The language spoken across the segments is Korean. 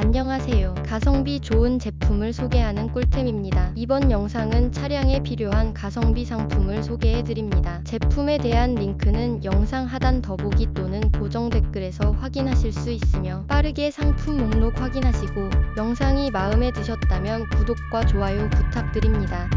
안녕하세요. 가성비 좋은 제품을 소개하는 꿀템입니다. 이번 영상은 차량에 필요한 가성비 상품을 소개해 드립니다. 제품에 대한 링크는 영상 하단 더보기 또는 고정 댓글에서 확인하실 수 있으며 빠르게 상품 목록 확인하시고 영상이 마음에 드셨다면 구독과 좋아요 부탁드립니다.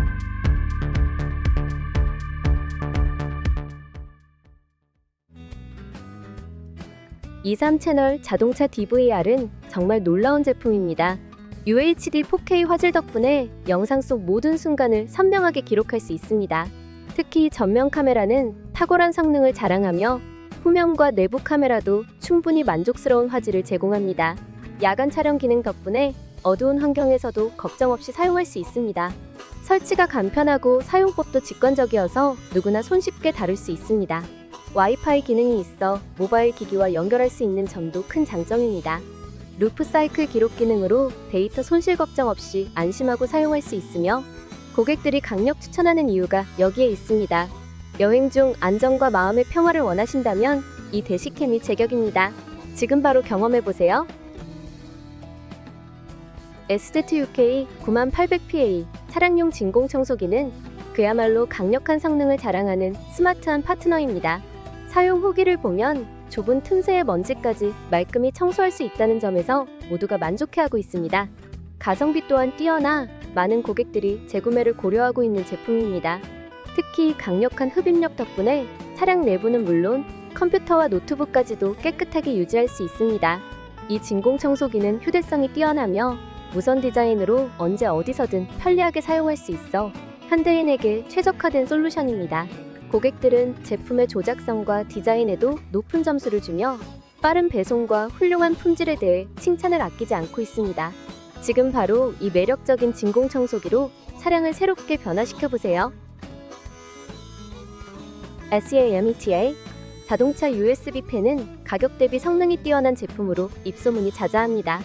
23 채널 자동차 DVR은 정말 놀라운 제품입니다. UHD 4K 화질 덕분에 영상 속 모든 순간을 선명하게 기록할 수 있습니다. 특히 전면 카메라는 탁월한 성능을 자랑하며 후면과 내부 카메라도 충분히 만족스러운 화질을 제공합니다. 야간 촬영 기능 덕분에 어두운 환경에서도 걱정 없이 사용할 수 있습니다. 설치가 간편하고 사용법도 직관적이어서 누구나 손쉽게 다룰 수 있습니다. 와이파이 기능이 있어 모바일 기기와 연결할 수 있는 점도 큰 장점입니다. 루프 사이클 기록 기능으로 데이터 손실 걱정 없이 안심하고 사용할 수 있으며 고객들이 강력 추천하는 이유가 여기에 있습니다. 여행 중 안정과 마음의 평화를 원하신다면 이 대시캠이 제격입니다. 지금 바로 경험해 보세요. SZUK 9800PA 차량용 진공 청소기는 그야말로 강력한 성능을 자랑하는 스마트한 파트너입니다. 사용 후기를 보면 좁은 틈새의 먼지까지 말끔히 청소할 수 있다는 점에서 모두가 만족해하고 있습니다. 가성비 또한 뛰어나 많은 고객들이 재구매를 고려하고 있는 제품입니다. 특히 강력한 흡입력 덕분에 차량 내부는 물론 컴퓨터와 노트북까지도 깨끗하게 유지할 수 있습니다. 이 진공 청소기는 휴대성이 뛰어나며 무선 디자인으로 언제 어디서든 편리하게 사용할 수 있어 현대인에게 최적화된 솔루션입니다. 고객들은 제품의 조작성과 디자인에도 높은 점수를 주며 빠른 배송과 훌륭한 품질에 대해 칭찬을 아끼지 않고 있습니다. 지금 바로 이 매력적인 진공 청소기로 차량을 새롭게 변화시켜 보세요. SEAM ETA 자동차 USB 펜은 가격 대비 성능이 뛰어난 제품으로 입소문이 자자합니다.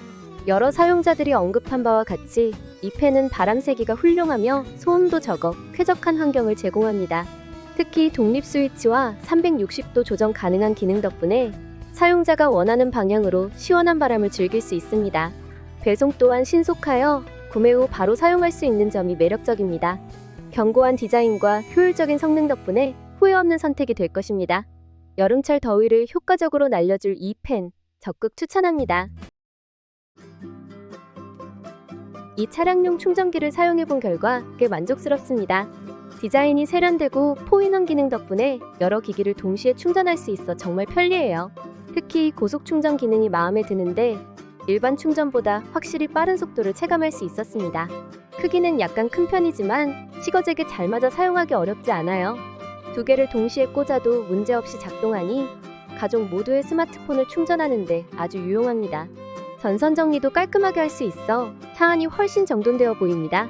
여러 사용자들이 언급한 바와 같이 이 펜은 바람 세기가 훌륭하며 소음도 적어 쾌적한 환경을 제공합니다. 특히 독립 스위치와 360도 조정 가능한 기능 덕분에 사용자가 원하는 방향으로 시원한 바람을 즐길 수 있습니다. 배송 또한 신속하여 구매 후 바로 사용할 수 있는 점이 매력적입니다. 견고한 디자인과 효율적인 성능 덕분에 후회 없는 선택이 될 것입니다. 여름철 더위를 효과적으로 날려줄 이 펜 적극 추천합니다. 이 차량용 충전기를 사용해 본 결과 꽤 만족스럽습니다. 디자인이 세련되고 포인원 기능 덕분에 여러 기기를 동시에 충전할 수 있어 정말 편리해요. 특히 고속 충전 기능이 마음에 드는데 일반 충전보다 확실히 빠른 속도를 체감할 수 있었습니다. 크기는 약간 큰 편이지만 시거잭에 잘 맞아 사용하기 어렵지 않아요. 두 개를 동시에 꽂아도 문제없이 작동하니 가족 모두의 스마트폰을 충전하는데 아주 유용합니다. 전선 정리도 깔끔하게 할 수 있어 사안이 훨씬 정돈되어 보입니다.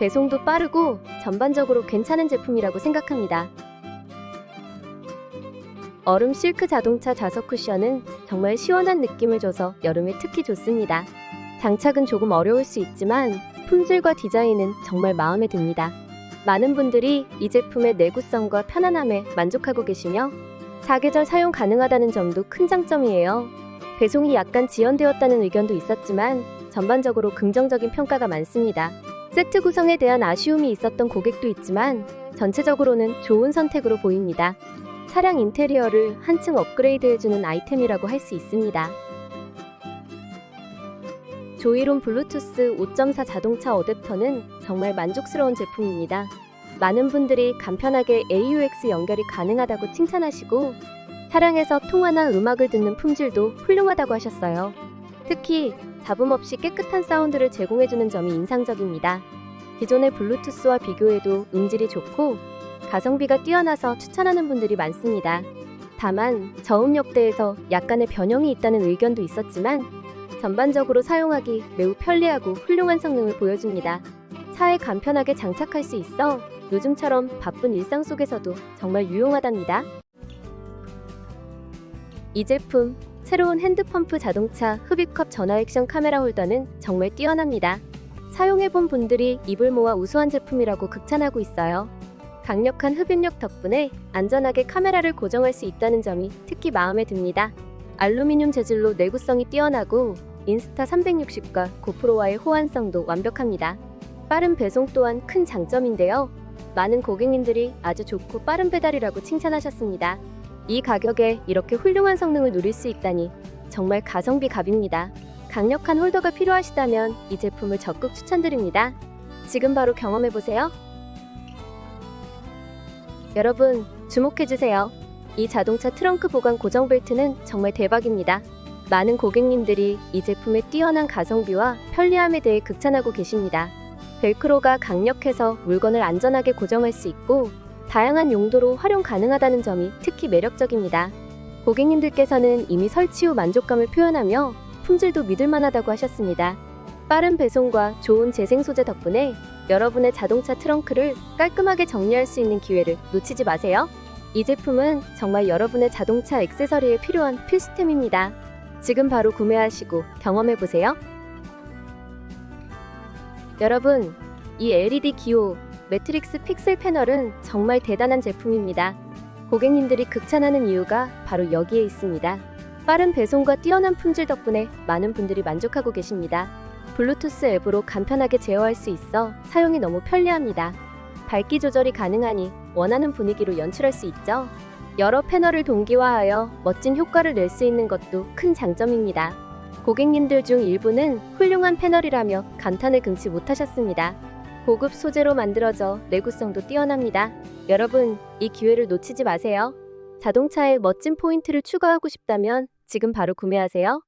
배송도 빠르고 전반적으로 괜찮은 제품이라고 생각합니다. 얼음 실크 자동차 좌석 쿠션은 정말 시원한 느낌을 줘서 여름에 특히 좋습니다. 장착은 조금 어려울 수 있지만 품질과 디자인은 정말 마음에 듭니다. 많은 분들이 이 제품의 내구성과 편안함에 만족하고 계시며 사계절 사용 가능하다는 점도 큰 장점이에요. 배송이 약간 지연되었다는 의견도 있었지만 전반적으로 긍정적인 평가가 많습니다. 세트 구성에 대한 아쉬움이 있었던 고객도 있지만 전체적으로는 좋은 선택으로 보입니다. 차량 인테리어를 한층 업그레이드해주는 아이템이라고 할 수 있습니다. 조이론 블루투스 5.4 자동차 어댑터는 정말 만족스러운 제품입니다. 많은 분들이 간편하게 AUX 연결이 가능하다고 칭찬하시고 차량에서 통화나 음악을 듣는 품질도 훌륭하다고 하셨어요. 특히 잡음 없이 깨끗한 사운드를 제공해주는 점이 인상적입니다. 기존의 블루투스와 비교해도 음질이 좋고 가성비가 뛰어나서 추천하는 분들이 많습니다. 다만 저음역대에서 약간의 변형이 있다는 의견도 있었지만 전반적으로 사용하기 매우 편리하고 훌륭한 성능을 보여줍니다. 차에 간편하게 장착할 수 있어 요즘처럼 바쁜 일상 속에서도 정말 유용하답니다. 이 제품 새로운 핸드펌프 자동차 흡입컵 전화 액션 카메라 홀더는 정말 뛰어납니다. 사용해본 분들이 입을 모아 우수한 제품이라고 극찬하고 있어요. 강력한 흡입력 덕분에 안전하게 카메라를 고정할 수 있다는 점이 특히 마음에 듭니다. 알루미늄 재질로 내구성이 뛰어나고 인스타 360과 고프로와의 호환성도 완벽합니다. 빠른 배송 또한 큰 장점인데요. 많은 고객님들이 아주 좋고 빠른 배달이라고 칭찬하셨습니다. 이 가격에 이렇게 훌륭한 성능을 누릴 수 있다니 정말 가성비 갑입니다. 강력한 홀더가 필요하시다면 이 제품을 적극 추천드립니다. 지금 바로 경험해 보세요. 여러분, 주목해 주세요. 이 자동차 트렁크 보관 고정 벨트는 정말 대박입니다. 많은 고객님들이 이 제품의 뛰어난 가성비와 편리함에 대해 극찬하고 계십니다. 벨크로가 강력해서 물건을 안전하게 고정할 수 있고 다양한 용도로 활용 가능하다는 점이 특히 매력적입니다. 고객님들께서는 이미 설치 후 만족감을 표현하며 품질도 믿을만하다고 하셨습니다. 빠른 배송과 좋은 재생 소재 덕분에 여러분의 자동차 트렁크를 깔끔하게 정리할 수 있는 기회를 놓치지 마세요. 이 제품은 정말 여러분의 자동차 액세서리에 필요한 필수템입니다. 지금 바로 구매하시고 경험해 보세요. 여러분, 이 LED 기호 매트릭스 픽셀 패널은 정말 대단한 제품입니다. 고객님들이 극찬하는 이유가 바로 여기에 있습니다. 빠른 배송과 뛰어난 품질 덕분에 많은 분들이 만족하고 계십니다. 블루투스 앱으로 간편하게 제어할 수 있어 사용이 너무 편리합니다. 밝기 조절이 가능하니 원하는 분위기로 연출할 수 있죠. 여러 패널을 동기화하여 멋진 효과를 낼 수 있는 것도 큰 장점입니다. 고객님들 중 일부는 훌륭한 패널이라며 감탄을 금치 못하셨습니다. 고급 소재로 만들어져 내구성도 뛰어납니다. 여러분, 이 기회를 놓치지 마세요. 자동차에 멋진 포인트를 추가하고 싶다면 지금 바로 구매하세요.